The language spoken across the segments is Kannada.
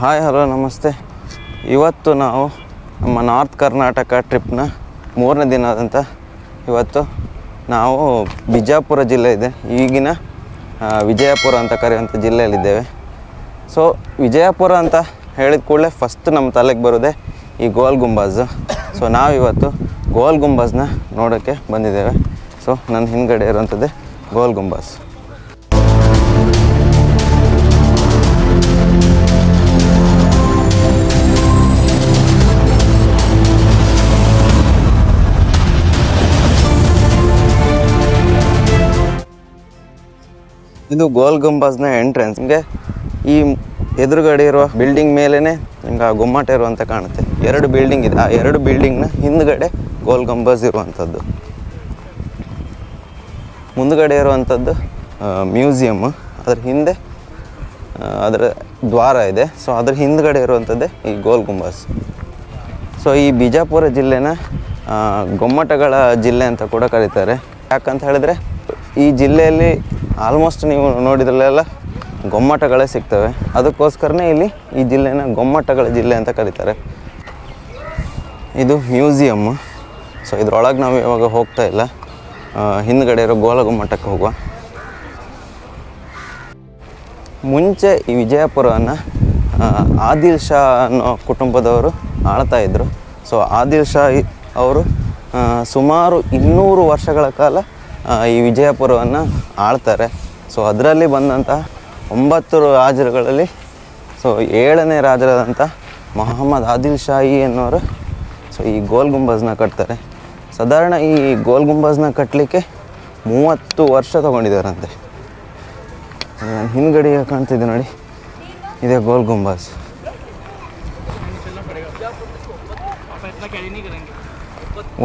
ಹಾಯ್ ಹಲೋ ನಮಸ್ತೆ. ಇವತ್ತು ನಾವು ನಮ್ಮ ನಾರ್ತ್ ಕರ್ನಾಟಕ ಟ್ರಿಪ್ನ ಮೂರನೇ ದಿನ ಅಂತ ಇವತ್ತು ನಾವು ಬಿಜಾಪುರ ಜಿಲ್ಲೆ ಇದೆ. ಈಗಿನ ವಿಜಯಪುರ ಅಂತ ಕರೆಯುವಂಥ ಜಿಲ್ಲೆಯಲ್ಲಿದ್ದೇವೆ ಸೊ ವಿಜಯಪುರ ಅಂತ ಹೇಳಿದ ಕೂಡಲೇ ಫಸ್ಟ್ ನಮ್ಮ ತಲೆಗೆ ಬರೋದೇ ಈ ಗೋಲ್ ಗುಂಬಾಜ್. ಸೊ ನಾವಿವತ್ತು ಗೋಲ್ ಗುಂಬಾಜ್ನ ನೋಡೋಕ್ಕೆ ಬಂದಿದ್ದೇವೆ. ಸೊ ನನ್ನ ಹಿಂದ್ಗಡೆ ಇರುವಂಥದ್ದೇ ಗೋಲ್ ಗುಂಬಾಜ್. ಇದು ಗೋಲ್ ಗುಂಬಾಜ್ನ ಎಂಟ್ರೆನ್ಸ್ ನಿಮಗೆ ಈ ಎದುರುಗಡೆ ಇರುವ ಬಿಲ್ಡಿಂಗ್ ಮೇಲೇ ನಿಮ್ಗೆ ಆ ಗುಮ್ಮಟ ಇರುವಂತ ಕಾಣುತ್ತೆ. ಎರಡು ಬಿಲ್ಡಿಂಗ್ ಇದೆ. ಆ ಎರಡು ಬಿಲ್ಡಿಂಗ್ನ ಹಿಂದ್ಗಡೆ ಗೋಲ್ ಗುಂಬಾಜ್ ಇರುವಂಥದ್ದು. ಮುಂದ್ಗಡೆ ಇರುವಂಥದ್ದು ಮ್ಯೂಸಿಯಮ್ ಅದ್ರ ಹಿಂದೆ ಅದರ ದ್ವಾರ ಇದೆ. ಸೊ ಅದ್ರ ಹಿಂದ್ಗಡೆ ಇರುವಂಥದ್ದೇ ಈ ಗೋಲ್ ಗುಂಬಾಜ್. ಸೊ ಈ ಬಿಜಾಪುರ ಜಿಲ್ಲೆನ ಗೊಮ್ಮಟಗಳ ಜಿಲ್ಲೆ ಅಂತ ಕೂಡ ಕರೀತಾರೆ. ಯಾಕಂತ ಹೇಳಿದ್ರೆ ಈ ಜಿಲ್ಲೆಯಲ್ಲಿ ಆಲ್ಮೋಸ್ಟ್ ನೀವು ನೋಡಿದ್ರಲ್ಲೆಲ್ಲ ಗೊಮ್ಮಟಗಳೇ ಸಿಗ್ತವೆ. ಅದಕ್ಕೋಸ್ಕರನೇ ಇಲ್ಲಿ ಈ ಜಿಲ್ಲೆನ ಗೊಮ್ಮಟಗಳ ಜಿಲ್ಲೆ ಅಂತ ಕರೀತಾರೆ. ಇದು ಮ್ಯೂಸಿಯಮ್ಮು ಸೊ ಇದ್ರೊಳಗೆ ನಾವು ಇವಾಗ ಹೋಗ್ತಾ ಇಲ್ಲ. ಹಿಂದ್ಗಡೆ ಇರೋ ಗೋಲ ಗುಮ್ಮಟಕ್ಕೆ ಹೋಗುವ. ಮುಂಚೆ ಈ ವಿಜಯಪುರವನ್ನು ಆದಿಲ್ ಶಾ ಅನ್ನೋ ಕುಟುಂಬದವರು ಆಳ್ತಾ ಇದ್ದರು ಸೊ ಆದಿಲ್ ಶಾ ಅವರು ಸುಮಾರು ಇನ್ನೂರು ವರ್ಷಗಳ ಕಾಲ ಈ ವಿಜಯಪುರವನ್ನು ಆಳ್ತಾರೆ. ಸೊ ಅದರಲ್ಲಿ ಬಂದಂಥ ಒಂಬತ್ತು ರಾಜರುಗಳಲ್ಲಿ ಸೊ ಏಳನೇ ರಾಜರಾದಂಥ ಮೊಹಮ್ಮದ್ ಆದಿಲ್ ಶಾಹಿ ಅನ್ನೋರು ಸೊ ಈ ಗೋಲ್ ಗುಂಬಜ್ನ ಕಟ್ತಾರೆ. ಸಾಧಾರಣ ಈ ಗೋಲ್ ಗುಂಬಜ್ನ ಕಟ್ಟಲಿಕ್ಕೆ ಮೂವತ್ತು ವರ್ಷ ತೊಗೊಂಡಿದ್ದಾರಂತೆ. ನಾನು ಹಿಂದ್ಗಡೆ ಕಾಣ್ತಿದ್ದೆ ನೋಡಿ. ಇದೇ ಗೋಲ್ ಗುಂಬಾಸ್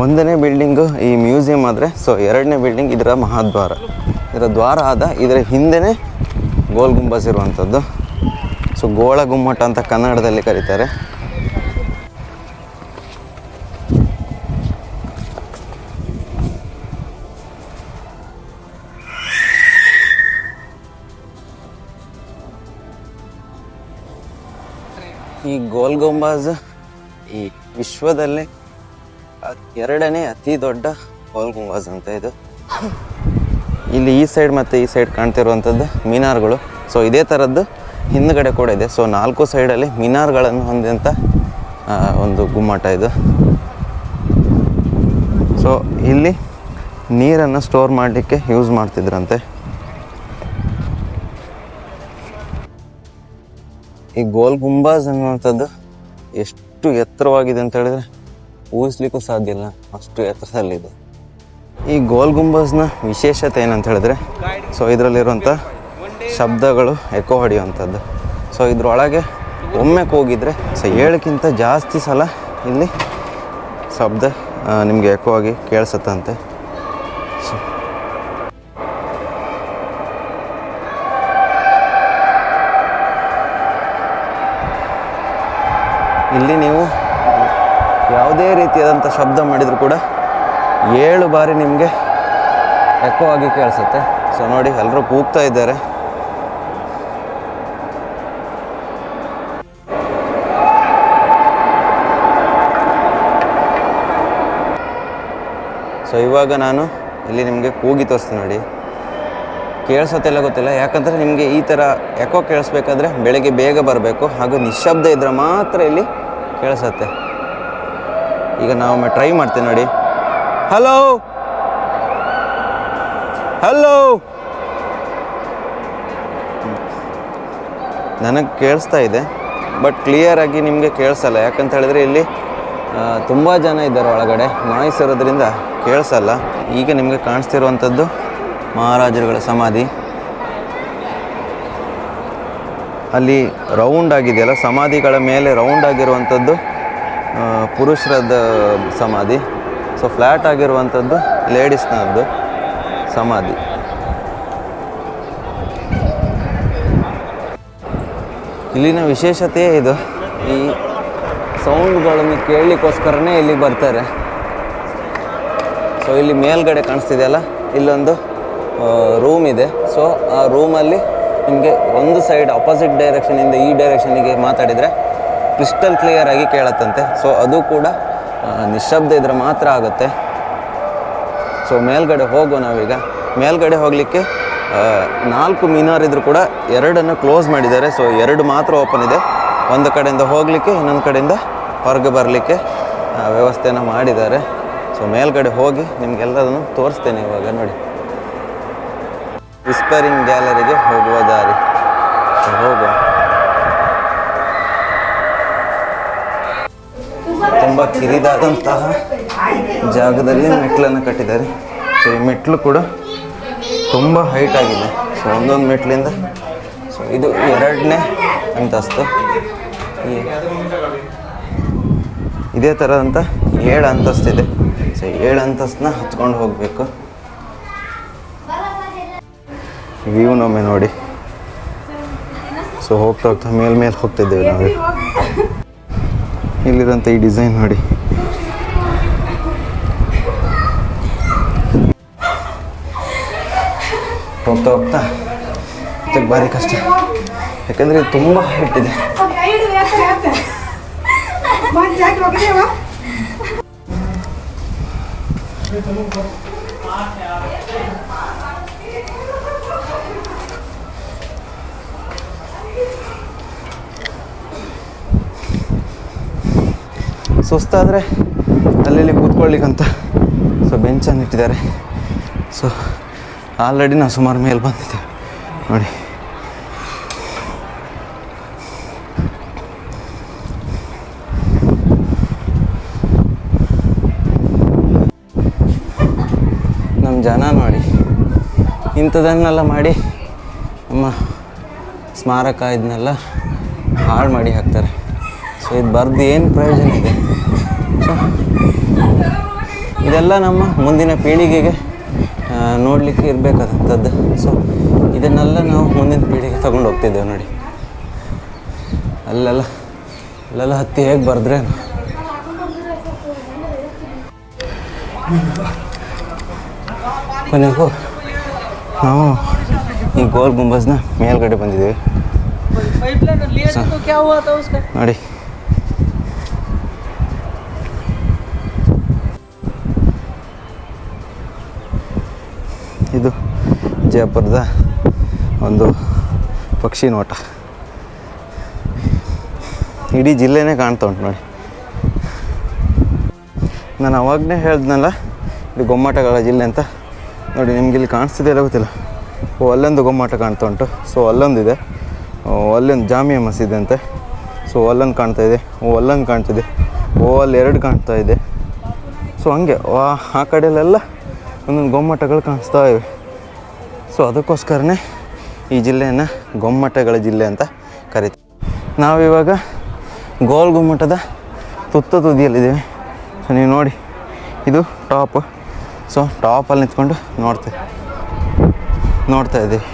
ಒಂದನೇ ಬಿಲ್ಡಿಂಗು ಈ ಮ್ಯೂಸಿಯಂ ಆದರೆ, ಸೊ ಎರಡನೇ ಬಿಲ್ಡಿಂಗ್ ಇದರ ಮಹಾದ್ವಾರ. ಇದರ ದ್ವಾರ ಆದ ಇದರ ಹಿಂದೆನೇ ಗೋಲ್ ಗುಂಬಸ್ ಇರುವಂಥದ್ದು. ಸೊ ಗೋಳ ಗುಮ್ಮಟ ಅಂತ ಕನ್ನಡದಲ್ಲಿ ಕರೀತಾರೆ. ಈ ಗೋಲ್ ಗುಂಬಾಜ್ ಈ ವಿಶ್ವದಲ್ಲೇ ಎರಡನೇ ಅತಿ ದೊಡ್ಡ ಗೋಲ್ ಗುಂಬಾಜ್ ಅಂತ ಇದು. ಇಲ್ಲಿ ಈ ಸೈಡ್ ಮತ್ತು ಈ ಸೈಡ್ ಕಾಣ್ತಿರುವಂಥದ್ದು ಮಿನಾರ್ಗಳು. ಸೊ ಇದೇ ಥರದ್ದು ಹಿಂದ್ಗಡೆ ಕೂಡ ಇದೆ. ಸೊ ನಾಲ್ಕು ಸೈಡಲ್ಲಿ ಮಿನಾರ್ಗಳನ್ನು ಹೊಂದಿದಂಥ ಒಂದು ಗುಮ್ಮಟ ಇದು. ಸೊ ಇಲ್ಲಿ ನೀರನ್ನು ಸ್ಟೋರ್ ಮಾಡಲಿಕ್ಕೆ ಯೂಸ್ ಮಾಡ್ತಿದ್ರಂತೆ. ಈ ಗೋಲ್ ಗುಂಬಾಜ್ ಅನ್ನುವಂಥದ್ದು ಎಷ್ಟು ಎತ್ತರವಾಗಿದೆ ಅಂತ ಹೇಳಿದ್ರೆ ಊಹಿಸ್ಲಿಕ್ಕೂ ಸಾಧ್ಯ ಇಲ್ಲ. ಅಷ್ಟು ಎತ್ತರದಲ್ಲಿದೆ. ಈ ಗೋಲ್ ಗುಂಬಸ್ನ ವಿಶೇಷತೆ ಏನಂತ ಹೇಳಿದ್ರೆ, ಸೊ ಇದರಲ್ಲಿರುವಂಥ ಶಬ್ದಗಳು ಎಕೋ ಹೊಡೆಯುವಂಥದ್ದು. ಸೊ ಇದ್ರೊಳಗೆ ಒಮ್ಮೆ ಹೋಗಿದ್ರೆ ಸೊ ಏಳಕ್ಕಿಂತ ಜಾಸ್ತಿ ಸಲ ಇಲ್ಲಿ ಶಬ್ದ ನಿಮಗೆ ಎಕೋ ಆಗಿ ಕೇಳಿಸುತ್ತಂತೆ. ಇಲ್ಲಿ ನೀವು ರೀತಿಯಾದಂಥ ಶಬ್ದ ಮಾಡಿದರೂ ಕೂಡ ಏಳು ಬಾರಿ ನಿಮಗೆ ಎಕೋ ಆಗಿ ಕೇಳಿಸುತ್ತೆ. ಸೊ ನೋಡಿ ಎಲ್ಲರೂ ಕೂಗ್ತಾ ಇದ್ದಾರೆ. ಸೊ ಇವಾಗ ನಾನು ಇಲ್ಲಿ ನಿಮಗೆ ಕೂಗಿ ತೋರಿಸ್ತೀನಿ ನೋಡಿ. ಕೇಳಿಸೋತೆಲ್ಲ ಗೊತ್ತಿಲ್ಲ. ಯಾಕಂದರೆ ನಿಮಗೆ ಈ ಥರ ಎಕೋ ಕೇಳಿಸ್ಬೇಕಾದ್ರೆ ಬೆಳಗ್ಗೆ ಬೇಗ ಬರಬೇಕು. ಹಾಗೂ ನಿಶಬ್ದ ಇದ್ರೆ ಮಾತ್ರ ಇಲ್ಲಿ ಕೇಳಿಸತ್ತೆ. ಈಗ ನಾವು ಟ್ರೈ ಮಾಡ್ತೀವಿ ನೋಡಿ. ಹಲೋ ಹಲೋ ನನಗೆ ಕೇಳಿಸ್ತಾ ಇದೆ ಬಟ್ ಕ್ಲಿಯರಾಗಿ ನಿಮಗೆ ಕೇಳಿಸಲ್ಲ. ಯಾಕಂತ ಹೇಳಿದ್ರೆ ಇಲ್ಲಿ ತುಂಬ ಜನ ಇದ್ದಾರೆ ಒಳಗಡೆ. ನಾಯ್ಸ್ ಇರೋದ್ರಿಂದ ಕೇಳಿಸಲ್ಲ. ಈಗ ನಿಮಗೆ ಕಾಣಿಸ್ತಿರುವಂಥದ್ದು ಮಹಾರಾಜರುಗಳ ಸಮಾಧಿ. ಅಲ್ಲಿ ರೌಂಡ್ ಆಗಿದೆಯಲ್ಲ, ಸಮಾಧಿಗಳ ಮೇಲೆ ರೌಂಡ್ ಆಗಿರುವಂಥದ್ದು ಪುರುಷರದ್ದು ಸಮಾಧಿ. ಸೊ ಫ್ಲ್ಯಾಟ್ ಆಗಿರುವಂಥದ್ದು ಲೇಡೀಸ್ನದ್ದು ಸಮಾಧಿ. ಇಲ್ಲಿನ ವಿಶೇಷತೆಯೇ ಇದು. ಈ ಸೌಂಡ್ಗಳನ್ನು ಕೇಳಲಿಕ್ಕೋಸ್ಕರನೇ ಇಲ್ಲಿಗೆ ಬರ್ತಾರೆ. ಸೊ ಇಲ್ಲಿ ಮೇಲ್ಗಡೆ ಕಾಣಿಸ್ತಿದೆಯಲ್ಲ ಇಲ್ಲೊಂದು ರೂಮ್ ಇದೆ. ಸೊ ಆ ರೂಮಲ್ಲಿ ನಿಮಗೆ ಒಂದು ಸೈಡ್ ಅಪೋಸಿಟ್ ಡೈರೆಕ್ಷನಿಂದ ಈ ಡೈರೆಕ್ಷನಿಗೆ ಮಾತಾಡಿದರೆ ಕ್ರಿಸ್ಟಲ್ ಕ್ಲಿಯರ್ ಆಗಿ ಕೇಳತ್ತಂತೆ. ಸೊ ಅದು ಕೂಡ ನಿಶಬ್ದ ಇದ್ರೆ ಮಾತ್ರ ಆಗುತ್ತೆ. ಸೊ ಮೇಲ್ಗಡೆ ಹೋಗೋ ನಾವೀಗ. ಮೇಲ್ಗಡೆ ಹೋಗಲಿಕ್ಕೆ ನಾಲ್ಕು ಮಿನಾರ್ ಇದ್ರು ಕೂಡ ಎರಡನ್ನು ಕ್ಲೋಸ್ ಮಾಡಿದ್ದಾರೆ. ಸೊ ಎರಡು ಮಾತ್ರ ಓಪನ್ ಇದೆ. ಒಂದು ಕಡೆಯಿಂದ ಹೋಗಲಿಕ್ಕೆ, ಇನ್ನೊಂದು ಕಡೆಯಿಂದ ಹೊರಗೆ ಬರಲಿಕ್ಕೆ ವ್ಯವಸ್ಥೆಯನ್ನು ಮಾಡಿದ್ದಾರೆ. ಸೊ ಮೇಲ್ಗಡೆ ಹೋಗಿ ನಿಮಗೆಲ್ಲದನ್ನು ತೋರಿಸ್ತೇನೆ ಇವಾಗ, ನೋಡಿ. ವಿಸ್ಪರಿಂಗ್ ಗ್ಯಾಲರಿಗೆ ಹೋಗುವ ದಾರಿ. ಹೋಗುವ. ತುಂಬ ಕಿರಿದಾದಂತಹ ಜಾಗದಲ್ಲಿ ಮೆಟ್ಲನ್ನು ಕಟ್ಟಿದ್ದಾರೆ. ಸೊ ಈ ಮೆಟ್ಲು ಕೂಡ ತುಂಬ ಹೈಟ್ ಆಗಿದೆ. ಸೊ ಒಂದೊಂದು ಮೆಟ್ಲಿಂದ ಸೊ ಇದು ಎರಡನೇ ಅಂತಸ್ತು. ಇದೇ ಇದೇ ಥರದಂಥ ಏಳು ಅಂತಸ್ತಿದೆ ಸೊ ಏಳು ಅಂತಸ್ತನ್ನ ಹತ್ಕೊಂಡು ಹೋಗಬೇಕು. ವ್ಯೂನೊಮ್ಮೆ ನೋಡಿ. ಸೊ ಹೋಗ್ತಾ ಹೋಗ್ತಾ ಮೇಲ್ಮೇಲೆ ಹೋಗ್ತಿದ್ದೇವೆ ನಾವು. ಇಲ್ಲಿರೋಂಥ ಈ ಡಿಸೈನ್ ನೋಡಿ. ಹೋಗ್ತಾ ಹೋಗ್ತಾ ಇದಕ್ಕೆ ಭಾರಿ ಕಷ್ಟ. ಯಾಕಂದರೆ ಇದು ತುಂಬ ಹೈಟ್ ಇದೆ. ಸುಸ್ತಾದರೆ ಅಲ್ಲಿ ಕೂತ್ಕೊಳ್ಳಿಕ್ಕಂತ. ಸೊ ಬೆಂಚನ್ನು ಇಟ್ಟಿದ್ದಾರೆ. ಸೊ ಆಲ್ರೆಡಿ ನಾವು ಸುಮಾರು ಮೇಲೆ ಬಂದಿದ್ದೇವೆ ನೋಡಿ. ನಮ್ಮ ಜನ ನೋಡಿ. ಇಂಥದನ್ನೆಲ್ಲ ಮಾಡಿ ನಮ್ಮ ಸ್ಮಾರಕ ಇದನ್ನೆಲ್ಲ ಹಾಳು ಮಾಡಿ ಹಾಕ್ತಾರೆ. ಸೊ ಇದು ಬರ್ದು ಏನು ಪ್ರಯೋಜನ ಇದೆ? ಸೊ ಇದೆಲ್ಲ ನಮ್ಮ ಮುಂದಿನ ಪೀಳಿಗೆಗೆ ನೋಡಲಿಕ್ಕೆ ಇರಬೇಕಾದಂಥದ್ದು. ಸೊ ಇದನ್ನೆಲ್ಲ ನಾವು ಮುಂದಿನ ಪೀಳಿಗೆ ತಗೊಂಡು ಹೋಗ್ತಿದ್ದೆವು ನೋಡಿ. ಅಲ್ಲೆಲ್ಲ ಅಲ್ಲೆಲ್ಲ ಹತ್ತಿ ಹೇಗೆ ಬರೆದ್ರೆ ಕೊನೆಗೂ ನಾವು ಈ ಗೋಲ್ ಗುಂಬಸ್ನ ಮೇಲ್ಗಡೆ ಬಂದಿದ್ದೀವಿ. ನೋಡಿ ಜಯಪುರದ ಒಂದು ಪಕ್ಷಿ ನೋಟ. ಇಡೀ ಜಿಲ್ಲೆನೇ ಕಾಣ್ತಾ ಉಂಟು ನೋಡಿ. ನಾನು ಅವಾಗನೇ ಹೇಳ್ದನಲ್ಲ, ಇದು ಗೊಮ್ಮಟಗಳ ಜಿಲ್ಲೆ ಅಂತ. ನೋಡಿ ನಿಮ್ಗೆ ಇಲ್ಲಿ ಕಾಣಿಸ್ತಿದೆ ಇಲ್ಲ ಗೊತ್ತಿಲ್ಲ. ಓ, ಅಲ್ಲೊಂದು ಗೊಮ್ಮಟ ಕಾಣ್ತಾ ಉಂಟು. ಸೊ, ಅಲ್ಲೊಂದಿದೆ. ಅಲ್ಲೊಂದು ಜಾಮಿಯ ಮಸೀದಿ ಅಂತೆ. ಸೊ, ಅಲ್ಲೊಂದು ಕಾಣ್ತಾ ಇದೆ. ಓ, ಅಲ್ಲೊಂದು ಕಾಣ್ತಿದೆ. ಓ, ಅಲ್ಲಿ ಎರಡು ಕಾಣ್ತಾ ಇದೆ. ಸೊ, ಹಂಗೆ. ಆ ಕಡೆಯಲ್ಲೆಲ್ಲ ಒಂದೊಂದು ಗೊಮ್ಮಟಗಳು ಕಾಣಿಸ್ತಾ ಇವೆ. ಸೊ ಅದಕ್ಕೋಸ್ಕರನೇ ಈ ಜಿಲ್ಲೆಯನ್ನು ಗೊಮ್ಮಟಗಳ ಜಿಲ್ಲೆ ಅಂತ ಕರಿತೀವಿ. ನಾವಿವಾಗ ಗೋಲ್ ಗುಮ್ಮಟದ ತುತ್ತ ತುದಿಯಲ್ಲಿದ್ದೀವಿ. ಸೊ ನೀವು ನೋಡಿ, ಇದು ಟಾಪ್. ಸೊ ಟಾಪಲ್ಲಿ ನಿಂತ್ಕೊಂಡು ನೋಡ್ತೀವಿ. ನೋಡ್ತಾ ಇದ್ದೀವಿ.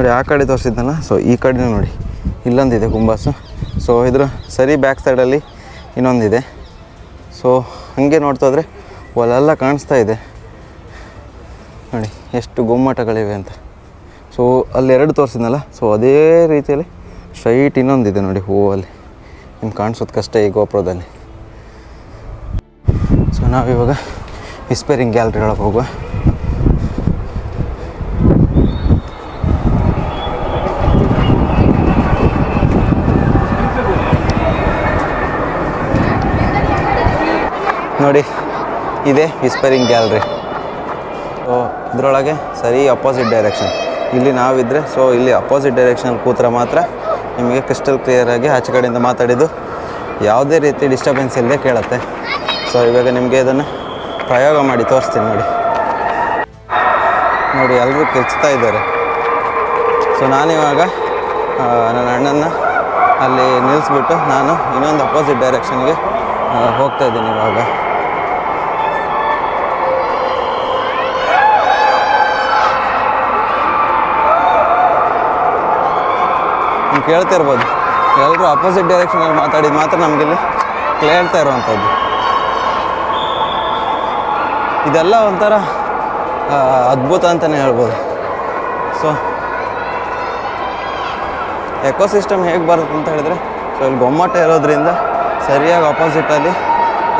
ನೋಡಿ, ಆ ಕಡೆ ತೋರಿಸಿದ್ದಲ್ಲ ಸೊ ಈ ಕಡೆ ನೋಡಿ. ಇಲ್ಲೊಂದಿದೆ ಗುಂಬಾಸು. ಸೊ ಇದ್ರ ಸರಿ ಬ್ಯಾಕ್ ಸೈಡಲ್ಲಿ ಇನ್ನೊಂದಿದೆ. ಸೊ ಹಾಗೆ ನೋಡ್ತಾ ಹೋದರೆ ಅಲ್ಲೆಲ್ಲ ಕಾಣಿಸ್ತಾ ಇದೆ. ನೋಡಿ, ಎಷ್ಟು ಗುಮ್ಮಟಗಳಿವೆ ಅಂತ. ಸೊ ಅಲ್ಲಿ ಎರಡು ತೋರಿಸಿದ್ನಲ್ಲ? ಸೊ ಅದೇ ರೀತಿಯಲ್ಲಿ ಸ್ಟ್ರೈಟ್ ಇನ್ನೊಂದಿದೆ ನೋಡಿ ಹೂವಲ್ಲಿ. ನಿಮ್ಗೆ ಕಾಣಿಸೋದು ಕಷ್ಟ ಈ ಗೋಪುರದಲ್ಲಿ. ಸೊ ನಾವಿವಾಗ ವಿಸ್ಪೇರಿಂಗ್ ಗ್ಯಾಲ್ರಿ ಒಳಗೆ ಹೋಗುವ. ನೋಡಿ, ಇದೆ ವಿಸ್ಪರಿಂಗ್ ಗ್ಯಾಲ್ರಿ ಸೊ ಇದರೊಳಗೆ ಸರಿ ಅಪೋಸಿಟ್ ಡೈರೆಕ್ಷನ್ ಇಲ್ಲಿ ನಾವಿದ್ದರೆ ಸೊ ಇಲ್ಲಿ ಅಪೋಸಿಟ್ ಡೈರೆಕ್ಷನಲ್ಲಿ ಕೂತ್ರೆ ಮಾತ್ರ ನಿಮಗೆ ಕ್ರಿಸ್ಟಲ್ ಕ್ಲಿಯರಾಗಿ ಆಚೆ ಕಡೆಯಿಂದ ಮಾತಾಡಿದ್ದು ಯಾವುದೇ ರೀತಿ ಡಿಸ್ಟರ್ಬೆನ್ಸ್ ಇಲ್ಲದೆ ಕೇಳುತ್ತೆ. ಸೊ ಇವಾಗ ನಿಮಗೆ ಇದನ್ನು ಪ್ರಯೋಗ ಮಾಡಿ, ತೋರಿಸ್ತೀನಿ ನೋಡಿ. ನೋಡಿ ಎಲ್ಲರೂ ಕೆಚ್ತಾ ಇದ್ದಾರೆ. ಸೊ ನಾನಿವಾಗ ನನ್ನ ಅಣ್ಣನ ಅಲ್ಲಿ ನಿಲ್ಲಿಸ್ಬಿಟ್ಟು ನಾನು ಇನ್ನೊಂದು ಅಪೋಸಿಟ್ ಡೈರೆಕ್ಷನ್ಗೆ ಹೋಗ್ತಾ ಇದ್ದೀನಿ ಇವಾಗ. ನೀವು ಕೇಳ್ತಿರ್ಬೋದು ಎಲ್ಲರೂ ಅಪೋಸಿಟ್ ಡೈರೆಕ್ಷನಲ್ಲಿ ಮಾತಾಡಿದ ಮಾತ್ರ ನಮಗಿಲ್ಲಿ ಕೇಳ್ತಾ ಇರುವಂಥದ್ದು. ಇದೆಲ್ಲ ಒಂಥರ ಅದ್ಭುತ ಅಂತಲೇ ಹೇಳ್ಬೋದು. ಸೊ ಎಕೋಸಿಸ್ಟಮ್ ಹೇಗೆ ಬರುತ್ತೆ ಅಂತ ಹೇಳಿದ್ರೆ ಸೊ ಇಲ್ಲಿ ಗೊಮ್ಮಟ ಇರೋದ್ರಿಂದ ಸರಿಯಾಗಿ ಅಪೋಸಿಟಲ್ಲಿ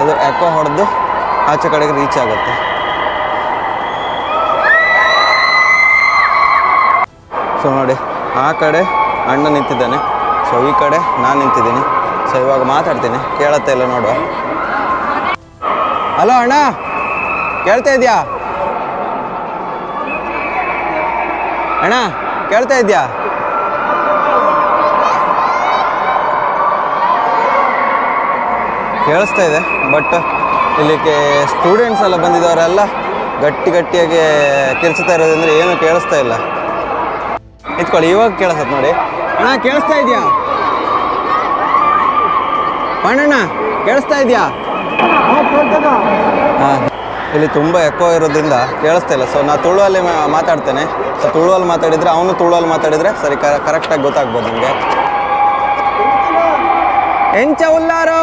ಅದು ಎಕೋ ಹೊಡೆದು ಆಚೆ ಕಡೆಗೆ ರೀಚ್ ಆಗುತ್ತೆ. ಸೊ ನೋಡಿ, ಆ ಕಡೆ ಅಣ್ಣ ನಿಂತಿದ್ದಾನೆ. ಸೊ ಈ ಕಡೆ ನಾನು ನಿಂತಿದ್ದೀನಿ. ಸೊ ಇವಾಗ ಮಾತಾಡ್ತೀನಿ. ಕೇಳತ್ತೆ ಇಲ್ಲ ನೋಡುವ. ಹಲೋ ಅಣ್ಣ. ಕೇಳ್ತಾ ಇದೆಯಾ? ಅಣ್ಣ, ಕೇಳ್ತಾ ಇದೆಯಾ? ಕೇಳಿಸ್ತಾ ಇದೆ ಬಟ್ ಇಲ್ಲಿಗೆ ಸ್ಟೂಡೆಂಟ್ಸ್ ಎಲ್ಲ ಬಂದಿದ್ದವರೆಲ್ಲ ಗಟ್ಟಿ ಗಟ್ಟಿಯಾಗಿ ಕೆಲಸ ಇರೋದಂದ್ರೆ ಏನು ಕೇಳಿಸ್ತಾ ಇಲ್ಲ. ಇತ್ಕೊಳ್ಳಿ ಇವಾಗ ಕೇಳಿಸತ್ ನೋಡಿ. ಅಣ್ಣ ಕೇಳಿಸ್ತಾ ಇದೆಯಾ? ಪಣ್ಣಣ್ಣ ಕೇಳಿಸ್ತಾ ಇದೆಯಾ? ಹಾಂ, ಇಲ್ಲಿ ತುಂಬ ಎಕೋ ಇರೋದ್ರಿಂದ ಕೇಳಿಸ್ತಾ ಇಲ್ಲ. ಸೊ ನಾ ತುಳುವಲ್ಲಿ ಮಾತಾಡ್ತೇನೆ. ಸೊ ತುಳುವಲ್ಲಿ ಮಾತಾಡಿದರೆ ಅವನು ತುಳುವಲ್ಲಿ ಮಾತಾಡಿದರೆ ಸರಿ ಕರೆಕ್ಟಾಗಿ ಗೊತ್ತಾಗ್ಬೋದು ನಿಮಗೆ. ಎಂಚ ಉಲ್ಲಾರು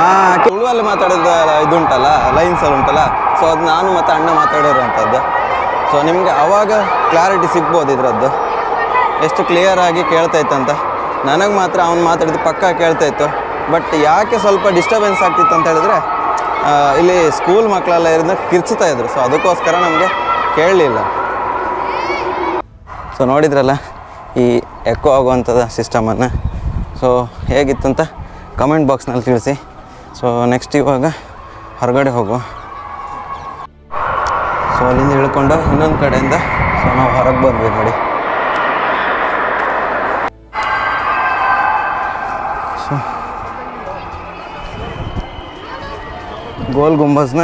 ಹಾಂ ತುಳುವಲ್ಲಿ ಮಾತಾಡಿದ ಇದುಂಟಲ್ಲ ಲೈನ್ಸಲ್ಲಿ ಉಂಟಲ್ಲ. ಸೊ ಅದು ನಾನು ಮತ್ತು ಅಣ್ಣ ಮಾತಾಡಿರುವಂಥದ್ದು ಸೊ ನಿಮಗೆ ಆವಾಗ ಕ್ಲಾರಿಟಿ ಸಿಗ್ಬೋದು ಇದರದ್ದು. ಎಷ್ಟು ಕ್ಲಿಯರ್ ಆಗಿ ಕೇಳ್ತಾ ಇತ್ತಂತ. ನನಗೆ ಮಾತ್ರ ಅವ್ನು ಮಾತಾಡಿದ್ದು ಪಕ್ಕ ಕೇಳ್ತಾ ಇತ್ತು. ಬಟ್ ಯಾಕೆ ಸ್ವಲ್ಪ ಡಿಸ್ಟರ್ಬೆನ್ಸ್ ಆಗ್ತಿತ್ತು ಅಂತ ಹೇಳಿದ್ರೆ ಇಲ್ಲಿ ಸ್ಕೂಲ್ ಮಕ್ಕಳೆಲ್ಲ ಇರೋದನ್ನ ಕಿರ್ಚ್ತಾ ಇದ್ರು. ಸೊ ಅದಕ್ಕೋಸ್ಕರ ನಮಗೆ ಕೇಳಲಿಲ್ಲ. ಸೊ ನೋಡಿದ್ರಲ್ಲ, ಈ ಎಕೋ ಆಗುವಂಥದ್ದು ಸಿಸ್ಟಮನ್ನು ಸೊ ಹೇಗಿತ್ತು ಅಂತ ಕಮೆಂಟ್ ಬಾಕ್ಸ್ನಲ್ಲಿ ತಿಳಿಸಿ. ಸೊ ನೆಕ್ಸ್ಟ್ ಇವಾಗ ಹೊರಗಡೆ ಹೋಗುವ. ಸೊ ಅಲ್ಲಿಂದ ಇಳ್ಕೊಂಡು ಇನ್ನೊಂದು ಕಡೆಯಿಂದ. ಸೊ ನಾವು ಹೊರಗೆ ಬಂದ್ವಿ ನೋಡಿ. ಸೊ ಗೋಲ್ ಗುಂಬಜ್ನ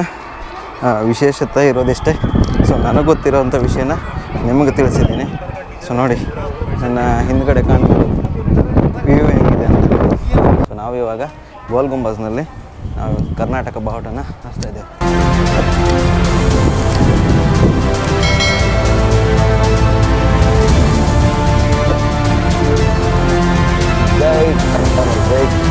ವಿಶೇಷತೆ ಇರೋದಿಷ್ಟೇ. ಸೊ ನನಗೆ ಗೊತ್ತಿರೋವಂಥ ವಿಷಯನ ನಿಮಗೆ ತಿಳಿಸಿದ್ದೀನಿ. ಸೊ ನೋಡಿ, ನನ್ನ ಹಿಂದ್ಗಡೆ ಕಾಣ್ಬೋದು. ವ್ಯೂ ಹೆಂಗಿದೆ ಅಂತ. ಸೊ ನಾವಿವಾಗ ಗೋಲ್ ಗುಂಬಜ್ನಲ್ಲಿ ನಾವು ಕರ್ನಾಟಕ ಬಾವುಟನ ಹಚ್ತಾ ಇದ್ದೇವೆ. day. Have a great